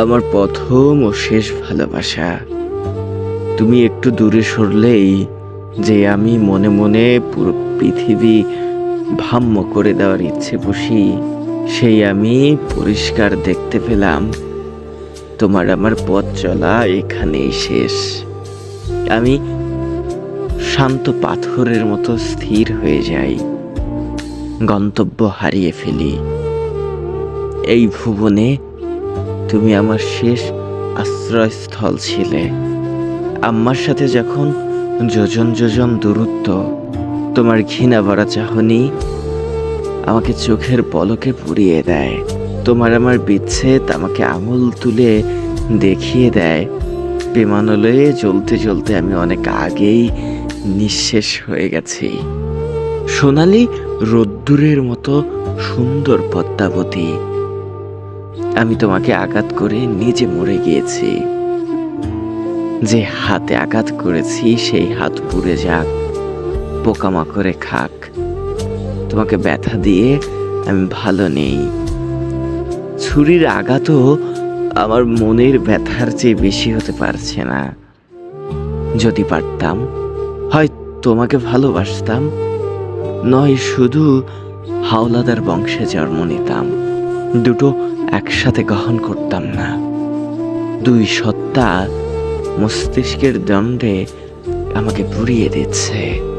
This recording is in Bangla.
আমার প্রথম ও শেষ ভালোবাসা। তুমি একটু দূরে সরলেই যে আমি মনে মনে পুরো পৃথিবী ভাম্য করে দেওয়ার ইচ্ছে বসি, সেই আমি পরিষ্কার দেখতে পেলাম। তোমার আমার পথ চলা এখানেই শেষ। আমি শান্ত পাথরের মতো স্থির হয়ে যাই, গন্তব্য হারিয়ে ফেলি। এই ভুবনে তুমি আমার শেষ আশ্রয়স্থল ছিলে। আম্মার সাথে যখন যোজন যোজন দূরত্ব, তোমার ঘৃণা ভরা চাহনি আমাকে চোখের পলকে পুড়িয়ে দেয়। তোমার আমার বিচ্ছেদ আমাকে আঙুল তুলে দেখিয়ে দেয়। বিমানালয়ে চলতে চলতে আমি অনেক আগেই নিঃশেষ হয়ে গেছি। সোনালি রোদ্দুরের মতো সুন্দর পদ্মাবতী। আমি তোমাকে আঘাত করে নিজে মরে গিয়েছি। যে হাতে আঘাত করেছি, সেই হাত পুড়ে যাক, পোকামাকড়ে খাক। তোমাকে ব্যথা দিয়ে আমি ভালো নেই। ছুরির আঘাতও আমার মনের ব্যথার চেয়ে বেশি হতে পারছে না। যদি পারতাম, হয় তোমাকে ভালোবাসতাম, নয় শুধু হাওলাদার বংশে জন্ম নিতাম। দুটো একসাথে গ্রহণ করতাম না। দুই সত্তা মস্তিষ্কের দণ্ডে আমাকে পুড়িয়ে দিচ্ছে।